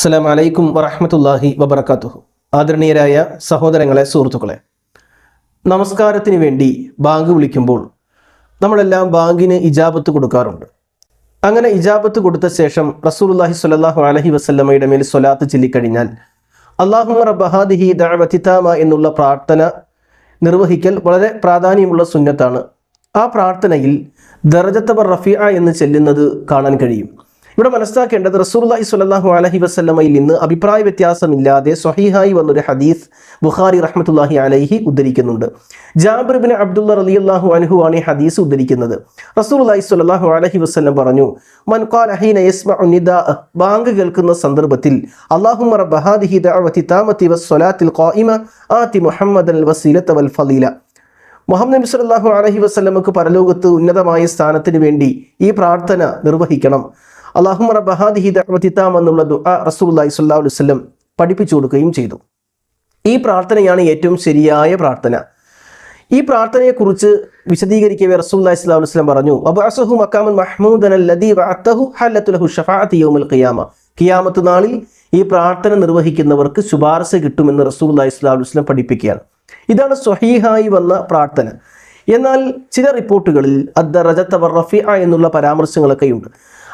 അസ്സാം അലൈക്കും വറഹമത്തല്ലാഹി വബർക്കാത്തുഹു ആദരണീയരായ സഹോദരങ്ങളെ സുഹൃത്തുക്കളെ നമസ്കാരത്തിന് വേണ്ടി ബാങ്ക് വിളിക്കുമ്പോൾ നമ്മളെല്ലാം ബാങ്കിന് ഇജാബത്ത് കൊടുക്കാറുണ്ട്. അങ്ങനെ ഇജാബത്ത് കൊടുത്ത ശേഷം റസൂലുല്ലാഹി സ്വല്ലല്ലാഹു അലഹി വസല്ലമയുടെ മേൽ സ്വലാത്ത് ചൊല്ലിക്കഴിഞ്ഞാൽ അള്ളാഹു റബഹാദിഹി ദഴവത്തിത്താമ എന്നുള്ള പ്രാർത്ഥന നിർവഹിക്കൽ വളരെ പ്രാധാന്യമുള്ള സുന്നത്താണ്. ആ പ്രാർത്ഥനയിൽ ദർജത്തബർ റഫിയ എന്ന് ചെല്ലുന്നത് കാണാൻ കഴിയും. ഇവിടെ മനസ്സിലാക്കേണ്ടത് റസൂർലാഹി സ്വല്ലാഹു അലഹി വസ്ല്ലമയിൽ നിന്ന് അഭിപ്രായ വ്യത്യാസമില്ലാതെ സ്വഹീഹായി വന്നൊരു ഹദീസ് ബുഖാരി റഹ്മത്തുല്ലാഹി അലഹി ഉദ്ധരിക്കുന്നുണ്ട്. ജാബിർബിൻ അബ്ദുള്ള റലിയല്ലാഹു അനുഹു ആണ് ഈ ഹദീസ് ഉദ്ധരിക്കുന്നത്. റസൂലുള്ളാഹി സ്വല്ലാഹു അലഹി വസല്ലം പറഞ്ഞു ബാങ്ക് കേൾക്കുന്ന സന്ദർഭത്തിൽ റബ്ബ ദഅവതി താമതി ഖായിമ ആതി മുഹമ്മദൽ വസീലത വൽ മുഹമ്മദ് നബി സല്ലല്ലാഹു അലഹി വസല്ലമക്ക് പരലോകത്ത് ഉന്നതമായ സ്ഥാനത്തിന് വേണ്ടി ഈ പ്രാർത്ഥന നിർവഹിക്കണം. അള്ളാഹു റബ്ബഹാദിഹി ദഅവതിതാം എന്നുള്ള ദുആ റസൂലുള്ളാഹി സ്വല്ലല്ലാഹു അലൈഹി വസല്ലം പഠിപ്പിച്ചു കൊടുക്കുകയും ചെയ്തു. ഈ പ്രാർത്ഥനയാണ് ഏറ്റവും ശരിയായ പ്രാർത്ഥന. ഈ പ്രാർത്ഥനയെക്കുറിച്ച് വിശദീകരിക്കവേ സ്വല്ലല്ലാഹു അലൈഹി വസല്ലം പറഞ്ഞു ഖിയാമ. ഖിയാമത്ത് നാളിൽ ഈ പ്രാർത്ഥന നിർവഹിക്കുന്നവർക്ക് ശുപാർശ കിട്ടുമെന്ന് സ്വല്ലല്ലാഹു അലൈഹി വസല്ലം പഠിപ്പിക്കുകയാണ്. ഇതാണ് സ്വഹീഹായി വന്ന പ്രാർത്ഥന. എന്നാൽ ചില റിപ്പോർട്ടുകളിൽ റഫിഅ എന്നുള്ള പരാമർശങ്ങളൊക്കെയുണ്ട്.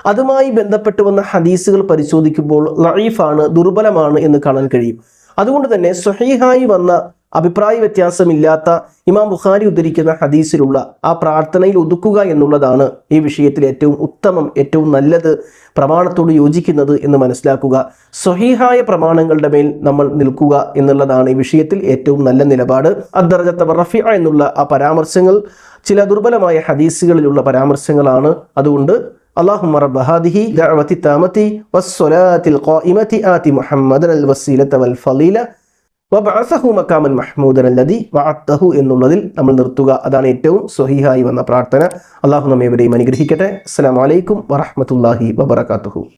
അതുമായി ബന്ധപ്പെട്ട് വന്ന ഹദീസുകൾ പരിശോധിക്കുമ്പോൾ ലൈഫാണ് ദുർബലമാണ് എന്ന് കാണാൻ കഴിയും. അതുകൊണ്ട് തന്നെ സ്വഹീഹായി വന്ന അഭിപ്രായ വ്യത്യാസമില്ലാത്ത ഇമാം ബുഖാരി ഉദ്ധരിക്കുന്ന ഹദീസിലുള്ള ആ പ്രാർത്ഥനയിൽ ഒതുക്കുക എന്നുള്ളതാണ് ഈ വിഷയത്തിൽ ഏറ്റവും ഉത്തമം ഏറ്റവും നല്ലത് പ്രമാണത്തോട് യോജിക്കുന്നത് എന്ന് മനസ്സിലാക്കുക. സ്വഹീഹായ പ്രമാണങ്ങളുടെ മേൽ നമ്മൾ നിൽക്കുക എന്നുള്ളതാണ് ഈ വിഷയത്തിൽ ഏറ്റവും നല്ല നിലപാട്. അദ്ദർജത്ത റഫിയ എന്നുള്ള ആ പരാമർശങ്ങൾ ചില ദുർബലമായ ഹദീസുകളിലുള്ള പരാമർശങ്ങളാണ്. അതുകൊണ്ട് اللهم رب هذه دعوة التامة والصلاة القائمة آت محمدا الوسيلة والفضيلة വബഅസഹു മക്കാമൻ മഹ്മൂദൻ അല്ലതി വഅത്തഹു എന്നുള്ളതിൽ നമ്മൾ നിർത്തുക അതാണ് ഏറ്റവും സ്വഹീഹായി വന്ന പ്രാർത്ഥന അള്ളാഹു നമ്മെ ഇവരെയും അനുഗ്രഹിക്കട്ടെ അസ്സലാമു അലൈക്കും വറഹ്മത്തുള്ളാഹി വബറകാതുഹു